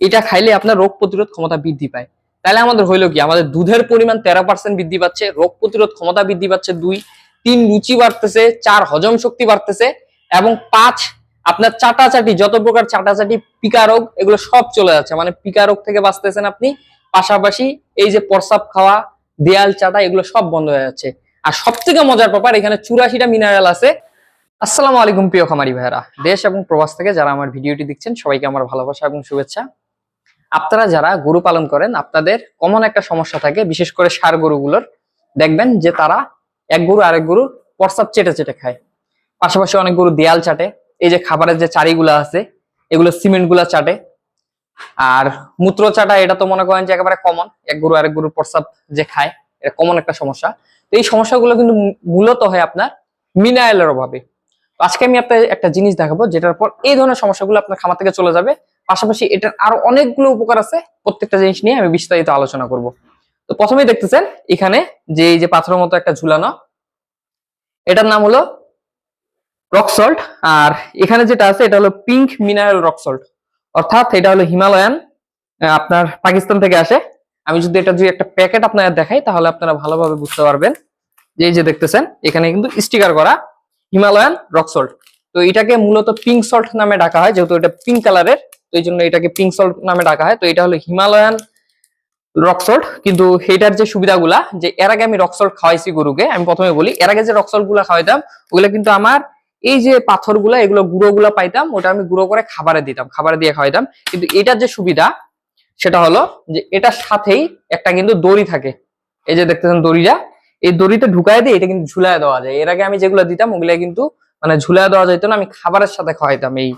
এটা খাইলে আপনার রোগ প্রতিরোধ ক্ষমতা বৃদ্ধি পায়। তাহলে আমাদের হইল কি? আমাদের দুধের পরিমাণ তেরো পার্সেন্ট বৃদ্ধি পাচ্ছে, রোগ প্রতিরোধ ক্ষমতা বৃদ্ধি পাচ্ছে দুই, তিন রুচি বাড়তেছে, চার হজম শক্তি বাড়তেছে এবং পাঁচ, আপনার চাটাচাটি, যত প্রকার চাটাচাটি, পিকা রোগ, এগুলো সব চলে যাচ্ছে। মানে পিকা রোগ থেকে বাঁচতেছেন আপনি, পাশাপাশি এই যে প্রসাব খাওয়া, দেয়াল চাটা এগুলো সব বন্ধ হয়ে যাচ্ছে। আর সব থেকে মজার ব্যাপার, এখানে চুরাশিটা মিনারেল আছে। আসসালামু আলাইকুম প্রিয় খামারি ভাইরা দেশ এবং প্রবাস থেকে যারা আমার ভিডিওটি দেখছেন, সবাইকে আমার ভালোবাসা এবং শুভেচ্ছা। আপনারা যারা গরু পালন করেন, আপনাদের কমন একটা সমস্যা থাকে, বিশেষ করে সার গরুগুলোর। দেখবেন যে তারা এক গরু আরেক গরু প্রসাব চেটে চেটে খায়। পাশাপাশি অনেক গরু দেয়াল চাটে। এই যে খাবারের যে চারিগুলা আছে, এগুলো সিমেন্টগুলা চাটে। আর মূত্র চাটা, এটা তো মনে করেন যে একেবারে কমন এক গরু আরেক গরুর প্রসাব যে খায়, এটা কমন একটা সমস্যা। তো এই সমস্যাগুলো কিন্তু মূলত হয় আপনার মিনারেলের অভাবে। আজকে আমি আপনার একটা জিনিস দেখাবো, যেটার পর এই ধরনের সমস্যাগুলো আপনার খামার থেকে চলে যাবে। পাশাপাশি এটার আরও অনেকগুলো উপকার আছে, প্রত্যেকটা জিনিস নিয়ে আমি বিস্তারিত আলোচনা করব। তো প্রথমেই দেখতেছেন, এখানে যে এই যে পাথরের মতো একটা ঝুলানো, এটার নাম হলো রক সল্ট আর এখানে যেটা আছে, এটা হলো পিঙ্ক মিনারেল রক সল্ট অর্থাৎ এটা হলো হিমালয়ান আপনার পাকিস্তান থেকে আসে। আমি যদি এটা যদি একটা প্যাকেট আপনাদের দেখাই, তাহলে আপনারা ভালোভাবে বুঝতে পারবেন। যে এই যে দেখতেছেন, এখানে কিন্তু স্টিকার করা হিমালয়ান রক সল্ট তো এটাকে মূলত পিঙ্ক সল্ট নামে ডাকা হয়, যেহেতু এটা পিঙ্ক কালারের তো এই জন্য এটাকে পিঙ্ক সল্ট নামে ডাকা হয়। তো এটা হলো হিমালয়ান রক সল্ট কিন্তু এটার যে সুবিধাগুলা, যে এর আগে আমি রক সল্ট খাওয়াইছি গরুকে, আমি প্রথমে বলি, এর আগে যে রক সল্টগুলা খাওয়াইতাম, ওগুলা কিন্তু আমার এই যে পাথরগুলা, এগুলো গুঁড়ো গুলা পাইতাম, ওটা আমি গুঁড়ো করে খাবারে দিতাম, খাবারে দিয়ে খাওয়াইতাম। কিন্তু এটার যে সুবিধা, সেটা হলো যে এটার সাথেই একটা কিন্তু দড়ি থাকে। এই যে দেখতেছেন দড়িটা, এই দড়িতে ঢুকায় দিয়ে এটা কিন্তু ঝুলায় দেওয়া যায়। এর আগে আমি যেগুলো দিতাম ওগুলা কিন্তু মানে ঝুলায় দেওয়া যেত না, আমি খাবারের সাথে খাওয়াইতাম এই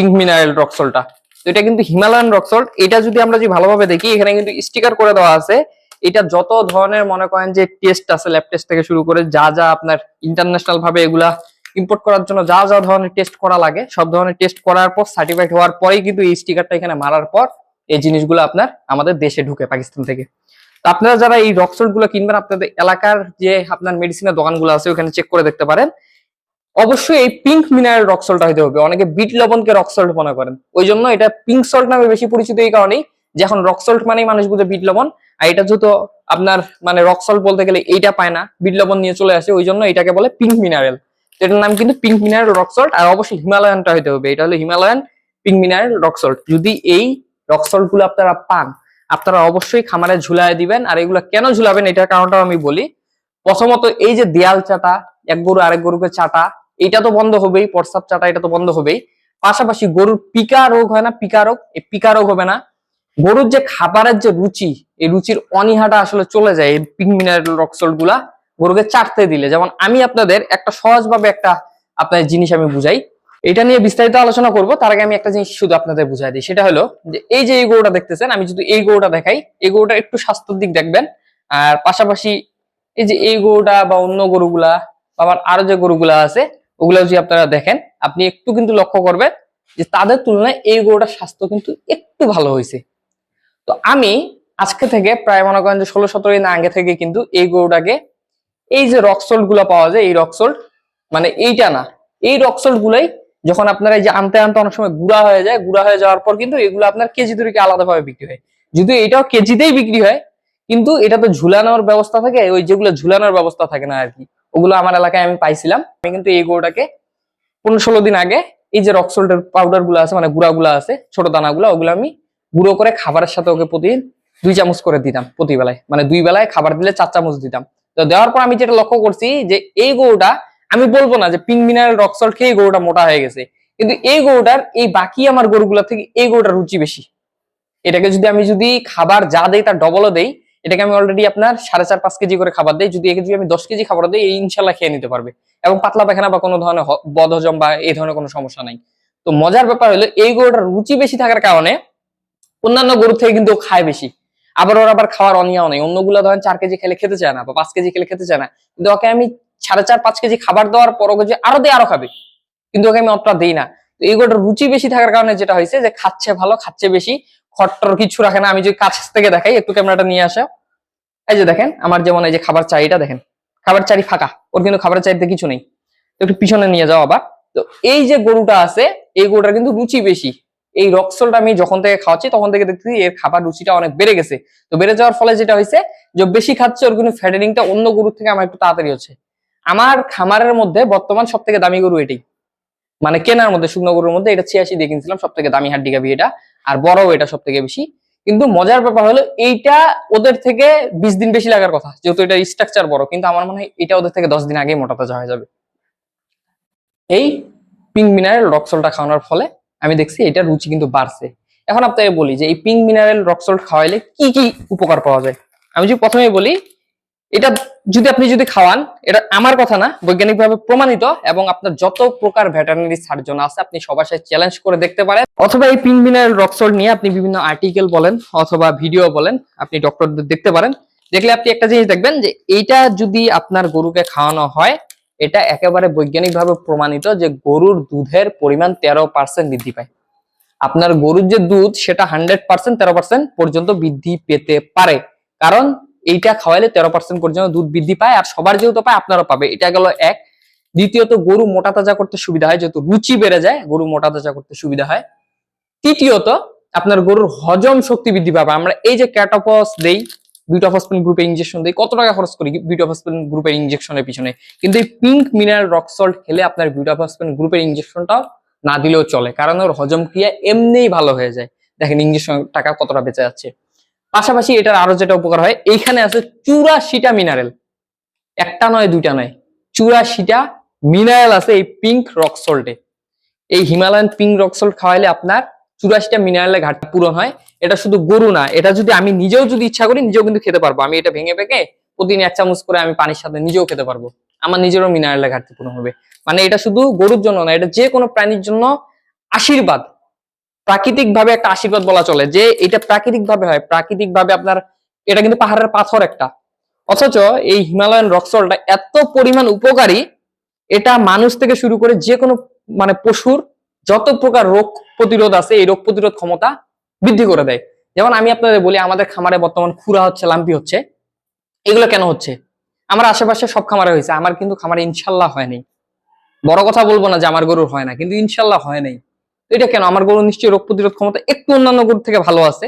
পিঙ্ক মিনারেল রক্সলটা তো এটা কিন্তু হিমালয়ান রক্সল্ট এটা যদি আমরা যদি ভালোভাবে দেখি, এখানে কিন্তু স্টিকার করে দেওয়া আছে। এটা যত ধরনের মনে করেন যে টেস্ট আছে ল্যাব টেস্ট থেকে শুরু করে যা যা আপনার ইন্টারন্যাশনাল ভাবে এগুলা ইম্পোর্ট করার জন্য যা যা ধরনের টেস্ট করা লাগে, সব ধরনের টেস্ট করার পর সার্টিফাইড হওয়ার পরেই কিন্তু এই স্টিকারটা এখানে মারার পর এই জিনিসগুলো আপনার আমাদের দেশে ঢুকে পাকিস্তান থেকে। তো আপনারা যারা এই রক্সল্টগুলো কিনবেন, আপনাদের এলাকার যে আপনার মেডিসিনের দোকানগুলো আছে, ওখানে চেক করে দেখতে পারেন। অবশ্যই এই পিঙ্ক মিনারেল রক সল্ট হইতে হবে। অনেকে বিট লবণকে রক সল্ট মনে করেন। ওই জন্য এটা পিঙ্ক সল্ট নামে বেশি পরিচিত এই কারণেই যে এখন রক সল্ট মানেই মানুষ বুঝে বিট লবণ। আর এটা যেহেতু আপনার মানে রক সল্ট বলতে গেলে এইটা পায় না, বিট লবণ নিয়ে চলে আসে ওই জন্য এটাকে বলে পিঙ্ক মিনারেল এটার নাম কিন্তু পিঙ্ক মিনারেল রক সল্ট আর অবশ্যই হিমালয়ানটা হইতে হবে। এটা হলো Himalayan pink mineral rock salt যদি এই রক সল্টগুলো আপনারা পান, আপনারা অবশ্যই খামারে ঝুলায় দিবেন। আর এগুলো কেন ঝুলাবেন, এটার কারণটাও আমি বলি। প্রথমত এই যে দেয়াল চাটা, এক গরু আরেক গরুকে চাটা এটা তো বন্ধ হবেই প্রস্রাব চাটা এটা তো বন্ধ হবেই। পাশাপাশি গরুর পিকা রোগ হয় না? পিকা রোগ? এই পিকা রোগ হবে না। গরুর যে খাবারের যে রুচি, এই রুচির অনীহাটা আসলে চলে যায় এই পিঙ্ক মিনারেল রক্সলগুলা গরুকে চাটতে দিলে। যেমন আমি আপনাদের একটা সহজভাবে একটা আপনার জিনিস আমি বুঝাই। এটা নিয়ে বিস্তারিত আলোচনা করব, তার আগে আমি একটা জিনিস শুধু আপনাদের বুঝাই দিই। সেটা হলো যে এই যে এই গরুটা দেখতেছেন, আমি যদি এই গরুটা দেখাই, এই গরুটা একটু স্বাস্থ্যের দিক দেখবেন। আর পাশাপাশি এই যে এই গরুটা বা অন্য গরুগুলা, বা আরও যে গরুগুলা আছে ওগুলো যদি আপনারা দেখেন, আপনি একটু কিন্তু লক্ষ্য করবেন যে তাদের তুলনায় এই গরুটার স্বাস্থ্য কিন্তু একটু ভালো হয়েছে। তো আমি আজকে থেকে প্রায় মনে করেন যে ষোলো সতেরো দিন আগে থেকে কিন্তু এই গরুটাকে এই যে রকসল্টগুলো পাওয়া যায়, এই রকসল্ট মানে এইটা না, এই রকসল্ট গুলাই যখন আপনারা এই যে আনতে আনতে অনেক সময় গুড়া হয়ে যায়, গুড়া হয়ে যাওয়ার পর কিন্তু এগুলো আপনার কেজি তরিকে আলাদাভাবে বিক্রি হয়। যদিও এটাও কেজিতেই বিক্রি হয়, কিন্তু এটা তো ঝুলানোর ব্যবস্থা থাকে, ওই যেগুলো ঝুলানোর ব্যবস্থা থাকে না আর কি। ওগুলো আমার এলাকায় আমি পাইছিলাম। আমি কিন্তু এই গরুটাকে পনেরো ষোলো দিন আগে এই যে রকসল্টের পাউডারগুলো আছে মানে গুঁড়া গুলো আছে, ছোট দানাগুলো, ওগুলো আমি গুঁড়ো করে খাবারের সাথে ওকে প্রতিদিন দুই চামচ করে দিতাম প্রতি বেলায় মানে দুই বেলায় খাবার দিলে চার চামচ দিতাম। তো দেওয়ার পর আমি যেটা লক্ষ্য করছি যে এই গরুটা, আমি বলব না যে পিঙ্ক মিনারেল রকসল্ট খেয়ে গরুটা মোটা হয়ে গেছে, কিন্তু এই গরুটার এই বাকি আমার গরুগুলো থেকে এই গরুটার রুচি বেশি। এটাকে যদি আমি যদি খাবার যা দেই তার ডবলও দেই এটাকে আমি অলরেডি আপনার সাড়ে চার, পাঁচ কেজি করে খাবার দিই। যদি একে যদি আমি দশ কেজি খাবার দিই, এই ইনশাল্লাহ খেয়ে নিতে পারবে। এবং পাতলা পায়খানা বা কোনো ধরনের বদহজম বা এই ধরনের কোনো সমস্যা নাই। তো মজার ব্যাপার হলো, এই গরুটার রুচি বেশি থাকার কারণে অন্যান্য গরু থেকে কিন্তু খায় বেশি। আবার ওর আবার খাওয়ার অনিয়াও নেই। অন্যগুলো ধরেন চার কেজি খেলে খেতে চায় না বা পাঁচ কেজি খেলে খেতে চায় না। কিন্তু ওকে আমি সাড়ে চার, পাঁচ কেজি খাবার দেওয়ার পর ওকে যে আরও দিয়ে, আরও খাবে। কিন্তু ওকে আমি অতটা দিই না। এই গরুটার রুচি বেশি থাকার কারণে যেটা হয়েছে যে খাচ্ছে ভালো, খাচ্ছে বেশি। খট্টর কিছু রাখে না, আমি যদি কাছ থেকে দেখাই, একটু ক্যামেরাটা নিয়ে আসা। এই যে দেখেন, আমার যেমন এই যে খাবার চাইটা দেখেন, খাবার চারি ফাঁকা, ওর কিন্তু খাবার চাইতে কিছু নেই। একটু পিছনে নিয়ে যাও আবার। তো এই যে গরুটা আছে, এই গরুটার কিন্তু রুচি বেশি। এই রক্সলটা আমি যখন থেকে খাওয়াচ্ছি, তখন থেকে দেখতেছি এর খাবার রুচিটা অনেক বেড়ে গেছে। তো বেড়ে যাওয়ার ফলে যেটা হয়েছে, যে বেশি খাচ্ছে, ওর কিন্তু ফ্যাটেনিংটা অন্য গরুর থেকে আমার একটু তাড়াতাড়ি হচ্ছে। আমার খামারের মধ্যে বর্তমান সব থেকে দামি গরু এটাই। মানে কেনার মধ্যে, শুকনো গরুর মধ্যে, এটা ছিয়াশি দিয়ে কিনছিলাম সব থেকে দামি হাড্ডি গাভি এটা। আর বড়ও এটা সব থেকে বেশি। কিন্তু মজার ব্যাপার হলো, এইটা ওদের থেকে বিশ দিন বেশি লাগার কথা। যেহেতু এটা স্ট্রাকচার বড়, কিন্তু আমার মনে হয় এটা ওদের থেকে দশ দিন আগেই মোটা তাজা হয়ে যাবে। এই পিঙ্ক মিনারেল রক্সলটা খাওয়ানোর ফলে আমি দেখছি এটা রুচি কিন্তু বাড়ছে। এখন আপনাকে বলি যে, এই পিঙ্ক মিনারেল রক্সল্ট খাওয়াইলে কি কি উপকার পাওয়া যায়? আমি যদি প্রথমে বলি এটা যদি আপনি যদি খাওয়ান, এটা আমার কথা না, বৈজ্ঞানিকভাবে প্রমাণিত এবং আপনার যত প্রকার ভেটারিনারি সার্জন আছে, আপনি সবার সাথে চ্যালেঞ্জ করে দেখতে পারেন। অথবা এই পিঙ্ক মিনারেল রক্সল্ট নিয়ে আপনি বিভিন্ন আর্টিকেল বলেন অথবা ভিডিও বলেন, আপনি ডক্টরদের দেখতে পারেন। দেখলে আপনি একটা জিনিস দেখবেন যে, এইটা যদি আপনার গরুকে খাওয়ানো হয়, এটা একেবারে বৈজ্ঞানিকভাবে প্রমাণিত যে গরুর দুধের পরিমাণ তেরো পার্সেন্ট বৃদ্ধি পায়। আপনার গরুর যে দুধ, সেটা হান্ড্রেড পার্সেন্ট তেরো পার্সেন্ট পর্যন্ত বৃদ্ধি পেতে পারে। কারণ এইটা খাওয়াইলে তেরো পার্সেন্ট পর্যন্ত দুধ বৃদ্ধি পায় আর সবার যেহেতু পায় আপনারও পাবে। এটা গেল এক। দ্বিতীয়ত গরু মোটা তাজা করতে সুবিধা হয়, যেহেতু রুচি বেড়ে যায়, গরু মোটা তাজা করতে সুবিধা হয়। তৃতীয়ত আপনার গরুর হজম শক্তি বৃদ্ধি পাবে। আমরা এই যে ক্যাটোপস দেই বিউটাফসপিন গ্রুপের ইনজেকশন দেই, কত টাকা খরচ করি বিউটাফসপিন গ্রুপের ইনজেকশনের পিছনে? কিন্তু এই পিঙ্ক মিনারেল রক খেলে আপনার বিউটাফসপিন গ্রুপের ইনজেকশনটাও না দিলেও চলে, কারণ ওর হজম ক্রিয়া এমনিই ভালো হয়ে যায়। দেখেন ইঞ্জেকশন টাকা কতটা বেঁচে যাচ্ছে। পাশাপাশি এটার আরও যেটা উপকার হয়, এইখানে আছে চুরাশিটা মিনারেল একটা নয়, দুইটা নয়, চুরাশিটা মিনারেল আছে এই পিঙ্ক রক সল্টে এই হিমালয়ান পিঙ্ক রক সল্ট খাওয়াইলে আপনার চুরাশিটা মিনারেলের ঘাটতি পূরণ হয়। এটা শুধু গরু না, এটা যদি আমি নিজেও যদি ইচ্ছা করি, নিজেও কিন্তু খেতে পারব। আমি এটা ভেঙে ভেঙে প্রতিদিন এক চামচ করে আমি পানির সাথে নিজেও খেতে পারব। আমার নিজেরও মিনারেলের ঘাটতি পূরণ হবে। মানে এটা শুধু গরুর জন্য না, এটা যে কোনো প্রাণীর জন্য আশীর্বাদ। প্রাকৃতিক ভাবে একটা আশীর্বাদ বলা চলে, যে এটা প্রাকৃতিক ভাবে হয়। প্রাকৃতিক ভাবে আপনার, এটা কিন্তু পাহাড়ের পাথর একটা। অথচ এই হিমালয়ান রক্সলটা এত পরিমাণ উপকারী, এটা মানুষ থেকে শুরু করে যে কোনো মানে পশুর যত প্রকার রোগ প্রতিরোধ আছে, এই রোগ প্রতিরোধ ক্ষমতা বৃদ্ধি করে দেয়। যেমন আমি আপনাদের বলি, আমাদের খামারে বর্তমান খুরা হচ্ছে, লাম্পি হচ্ছে। এগুলো কেন হচ্ছে? আমার আশেপাশে সব খামারে হয়েছে। আমার কিন্তু খামারে ইনশাল্লাহ হয়নি বড় কথা বলব না যে আমার গরুর হয় না, কিন্তু ইনশাল্লাহ হয় নাই। এটা কেন? আমার গরু নিশ্চয়ই রোগ প্রতিরোধ ক্ষমতা একটু অন্যান্য গরুর থেকে ভালো আছে।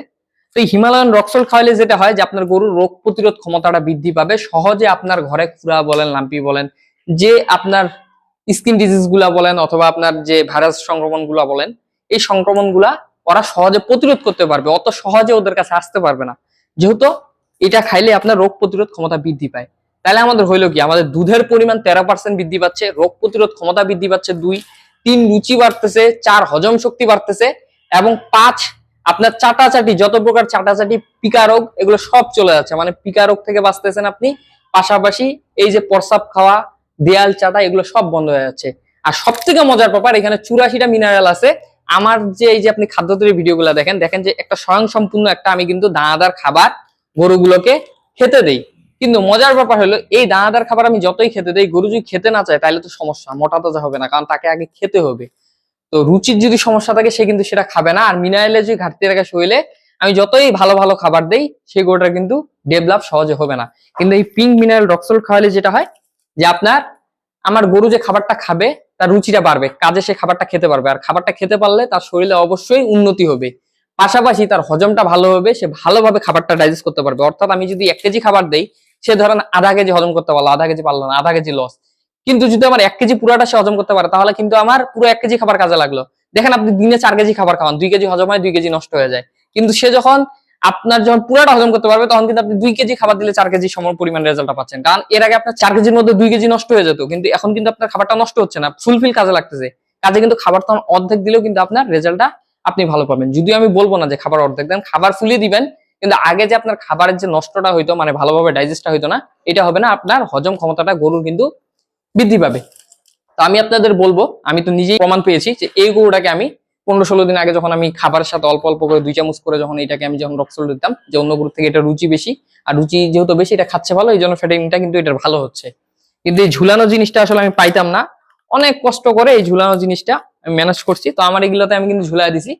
তো এই হিমালয়ান রক্সল খাওয়ালে যেটা হয় যে আপনার গরুর রোগ প্রতিরোধ ক্ষমতাটা বৃদ্ধি পাবে। সহজে আপনার ঘরে খুরা বলেন, লাম্পি বলেন, যে আপনার স্কিন ডিজিজগুলা বলেন অথবা আপনার যে ভাইরাস সংক্রমণগুলা বলেন, এই সংক্রমণগুলা ওরা সহজে প্রতিরোধ করতে পারবে। অত সহজে ওদের কাছে আসতে পারবে না। যেহেতু এটা খাইলে আপনার রোগ প্রতিরোধ ক্ষমতা বৃদ্ধি পায়। তাহলে আমাদের হইল কি? আমাদের দুধের পরিমাণ তেরো পার্সেন্ট বৃদ্ধি পাচ্ছে, রোগ প্রতিরোধ ক্ষমতা বৃদ্ধি পাচ্ছে দুই তিন রুচি বাড়তেছে, চার হজম শক্তি বাড়তেছে এবং পাঁচ আপনার চাটাচাটি, যত প্রকার চাটাচাটি, পিকা রোগ, এগুলো সব চলে যাচ্ছে। মানে পিকা রোগ থেকে বাঁচতেছেন আপনি। পাশাপাশি এই যে প্রসাব খাওয়া, দেয়াল চাটা এগুলো সব বন্ধ হয়ে যাচ্ছে। আর সব থেকে মজার ব্যাপার, এখানে চুরাশিটা মিনারেল আছে। আমার যে এই যে আপনি খাদ্য তৈরি ভিডিওগুলো দেখেন দেখেন যে একটা স্বয়ং সম্পূর্ণ একটা আমি কিন্তু দানাদার খাবার গরুগুলোকে খেতে দেই। কিন্তু মজার ব্যাপার হলো, এই দানাদার খাবার আমি যতই খেতে দেই, গরু যদি খেতে না চায় তাহলে তো সমস্যা, মোটা তাজা হবে না, কারণ তাকে আগে খেতে হবে। তো রুচির যদি সমস্যা থাকে, সে কিন্তু সেটা খাবে না, আর মিনারেলে যদি ঘাটতি থাকে শরীরে, আমি যতই ভালো ভালো খাবার দেই সেই গরুটা কিন্তু ডেভেলপ সহজে হবে না। কিন্তু এই পিঙ্ক মিনারেল রক্সল খাওয়ালে যেটা হয়, যে আপনার, আমার গরু যে খাবারটা খাবে, তার রুচিটা বাড়বে, কাজে সে খাবারটা খেতে পারবে, আর খাবারটা খেতে পারলে তার শরীরে অবশ্যই উন্নতি হবে। পাশাপাশি তার হজমটা ভালো হবে, সে ভালোভাবে খাবারটা ডাইজেস্ট করতে পারবে। অর্থাৎ আমি যদি এক কেজি খাবার দেই সে ধরেন আধা কেজি হজম করতে পারল, আধা কেজি পারল না, আধা কেজি লস কিন্তু যদি আমার এক কেজি পুরাটা সে হজম করতে পারে, তাহলে কিন্তু আমার পুরো এক কেজি খাবার কাজে লাগল। দেখেন আপনি দিনে চার কেজি খাবার খাওয়ান, দুই কেজি হজম হয়, দুই কেজি নষ্ট হয়ে যায়। কিন্তু সে যখন আপনার যখন পুরাটা হজম করতে পারবে, তখন কিন্তু আপনি দুই কেজি খাবার দিলে চার কেজি সম পরিমাণ রেজাল্টটা পাচ্ছেন। কারণ এর আগে আপনার চার কেজির মধ্যে দুই কেজি নষ্ট হয়ে যেত, কিন্তু এখন কিন্তু আপনার খাবারটা নষ্ট হচ্ছে না ফুলফিল কাজে লাগতেছে। কাজে কিন্তু খাবার তখন অর্ধেক দিলেও কিন্তু আপনার রেজাল্টটা আপনি ভালো পাবেন। যদিও আমি বলব না যে খাবার অর্ধেক দেন, খাবার ফুলিয়ে দিবেন কিন্তু আগে যে আপনার খাবারের যে নষ্টটা হইতো মানে ভালোভাবে ডাইজেস্টটা হইতো না, এটা হবে না। আপনার হজম ক্ষমতাটা গরুর কিন্তু বৃদ্ধি পাবে। তো আমি আপনাদের বলব, আমি তো নিজেই প্রমাণ পেয়েছি যে এই গরুটাকে আমি পনেরো ষোলো দিন আগে যখন আমি খাবারের সাথে অল্প অল্প করে দুই চামচ করে যখন এটাকে আমি যখন রক্সল দিতাম, যে অন্য গরুর থেকে এটা রুচি বেশি, আর রুচি যেহেতু বেশি, এটা খাচ্ছে ভালো এই জন্য ফ্যাটিংটা কিন্তু এটার ভালো হচ্ছে। কিন্তু এই ঝুলানো জিনিসটা আসলে আমি পাইতাম না। অনেক কষ্ট করে এই ঝুলানো জিনিসটা আমি ম্যানেজ করছি। তো আমার এগুলোতে আমি কিন্তু ঝুলাই দিছি।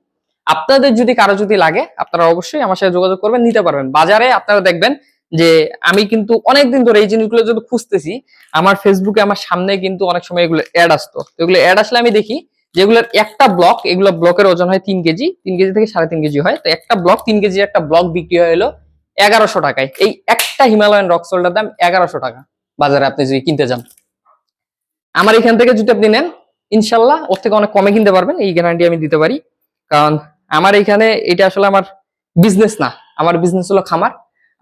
আপনাদের যদি কারও যদি লাগে, আপনারা অবশ্যই আমার সাথে যোগাযোগ করবেন, নিতে পারবেন। বাজারে আপনারা দেখবেন যে আমি কিন্তু অনেকদিন ধরে এই জিনিসগুলো যদি খুঁজতেছি। আমার ফেসবুকে আমার সামনে কিন্তু অনেক সময় এগুলো অ্যাড আসতো। এগুলো অ্যাড আসলে আমি দেখি যেগুলোর একটা ব্লক এগুলো ব্লকের ওজন হয় তিন কেজি তিন কেজি থেকে সাড়ে তিন কেজি হয়। তো একটা ব্লক তিন কেজি একটা ব্লক বিক্রি হলো এগারোশো টাকায়। এই একটা হিমালয়ান রক সোল্ডার দাম এগারোশো টাকা। বাজারে আপনি যদি কিনতে যান। আমার এখান থেকে যদি আপনি নেন, ইনশাল্লাহ ওর থেকে অনেক কমে কিনতে পারবেন। এই গ্যারান্টি আমি দিতে পারি। কারণ আমার এখানে এটা আসলে আমার বিজনেস না। আমার বিজনেস হলো খামার।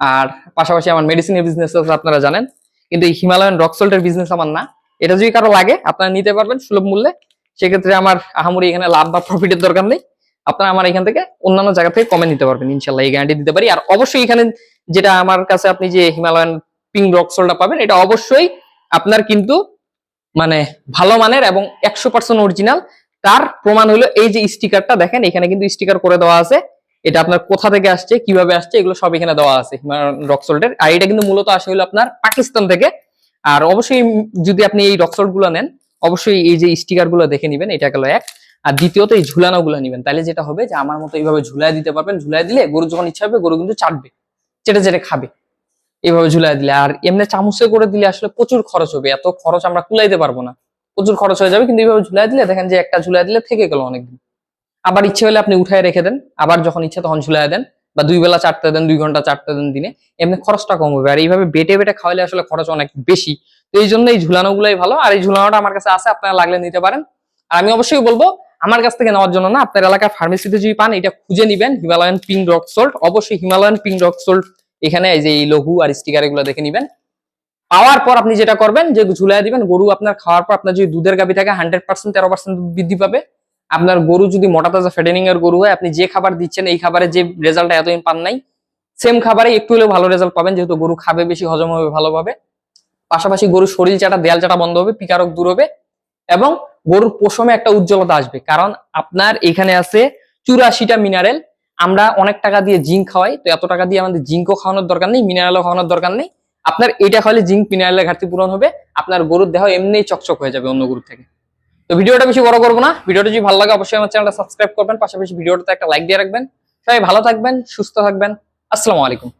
আর পাশাপাশি আমার মেডিসিনের বিজনেস আছে, আপনারা জানেন। কিন্তু এই হিমালয়ান রক সল্টের বিজনেস আমার না। এটা যদি কারও লাগে, আপনারা নিতে পারবেন সুলভ মূল্যে। সেক্ষেত্রে আমার আহামরি এখানে লাভ বা প্রফিটের দরকার নেই। আপনারা আমার এখান থেকে অন্যান্য জায়গা থেকে কমে নিতে পারবেন ইনশাল্লাহ এই গ্যারান্টি দিতে পারি। আর অবশ্যই এখানে যেটা আমার কাছে আপনি যে হিমালয়ান পিং রক সল্টটা পাবেন, এটা অবশ্যই আপনার কিন্তু মানে ভালো মানের এবং একশো পার্সেন্ট অরিজিনাল তার প্রমাণ হলো এই যে স্টিকারটা, দেখেন এখানে কিন্তু স্টিকার করে দেওয়া আছে। এটা আপনার কোথা থেকে আসছে, কীভাবে আসছে, এগুলো সব এখানে দেওয়া আছে রক সল্টের আর এটা কিন্তু মূলত আসে হলো আপনার পাকিস্তান থেকে। আর অবশ্যই যদি আপনি এই রক সল্টগুলো নেন, অবশ্যই এই যে স্টিকারগুলো দেখে নিবেন, এটা গেল এক। আর দ্বিতীয়ত এই ঝুলানো গুলো নিবেন। তাহলে যেটা হবে যে আমার মতো এইভাবে ঝুলাই দিতে পারবেন। ঝুলাই দিলে গরু যখন ইচ্ছা হবে, গরু কিন্তু চাটবে। চেটে চেটে খাবে। এইভাবে ঝুলাই দিলে। আর এমনি চামচে করে দিলে আসলে প্রচুর খরচ হবে। এত খরচ আমরা কুলাইতে পারব না। প্রচুর খরচ হয়ে যাবে, কিন্তু এইভাবে ঝুলাই দিলে দেখেন যে একটা ঝুলাই দিলে থেকে গেল অনেকদিন। আবার ইচ্ছে হলে আপনি উঠায় রেখে দেন, আবার যখন ইচ্ছে তখন ঝুলাই দেন বা দুই বেলা চারটে দেন, দুই ঘণ্টা চারটে দেন দিনে, এমনি খরচটা কম হবে আর এইভাবে বেটে বেটে খাওয়ালে আসলে খরচ অনেক বেশি। তো এই জন্য এই ঝুলানো গুলাই ভালো, আর এই ঝুলানোটা আমার কাছে আছে, আপনারা লাগলে নিতে পারেন। আর আমি অবশ্যই বলব, আমার কাছ থেকে নেওয়ার জন্য না, আপনার এলাকার ফার্মেসিতে যদি পান, এটা খুঁজে নিবেন হিমালয়ান পিঙ্ক রক সল্ট অবশ্যই হিমালয়ান পিঙ্ক রক সল্ট এখানে এই যে এই লঘু আর স্টিকার এগুলো দেখে নিবেন। পাওয়ার পর আপনি যেটা করবেন, যে ঝুলাই দিবেন, গরু আপনার খাওয়ার পর আপনার যদি দুধের গাবি থাকে হান্ড্রেড পার্সেন্ট তেরো পার্সেন্ট বৃদ্ধি পাবে। আপনার গরু যদি মোটা তাজা ফেডেনিং এর গরু হয়, আপনি যে খাবার দিচ্ছেন, এই খাবারে যে রেজাল্টটা এতদিন পান নাই সেম খাবারে একটু হলেও ভালো রেজাল্ট পাবেন, যেহেতু গরু খাবে বেশি, হজম হবে ভালোভাবে পাশাপাশি গরুর শরীর চাটা, দেয়াল চাটা বন্ধ হবে, পিকারক দূর হবে এবং গরুর পশমে একটা উজ্জ্বলতা আসবে। কারণ আপনার এখানে আছে চুরাশিটা মিনারেল আমরা অনেক টাকা দিয়ে জিঙ্ক খাওয়াই, তো এত টাকা দিয়ে আমাদের জিঙ্কও খাওয়ানোর দরকার নেই মিনারেলও খাওয়ানোর দরকার নেই। আপনার এটা খাওয়ালে জিঙ্ক মিনারেলের ঘাটতি পূরণ হবে, আপনার গরুর দেহ এমনি চকচক হয়ে যাবে অন্য গরুর থেকে। তো ভিডিওটা বেশি বড় করব না, ভিডিওটা যদি ভালো লাগে অবশ্যই আমার চ্যানেলটা সাবস্ক্রাইব করবেন, পাশাপাশি ভিডিওটাতে একটা লাইক দিয়ে রাখবেন। সবাই ভালো থাকবেন, সুস্থ থাকবেন, আসসালামু আলাইকুম।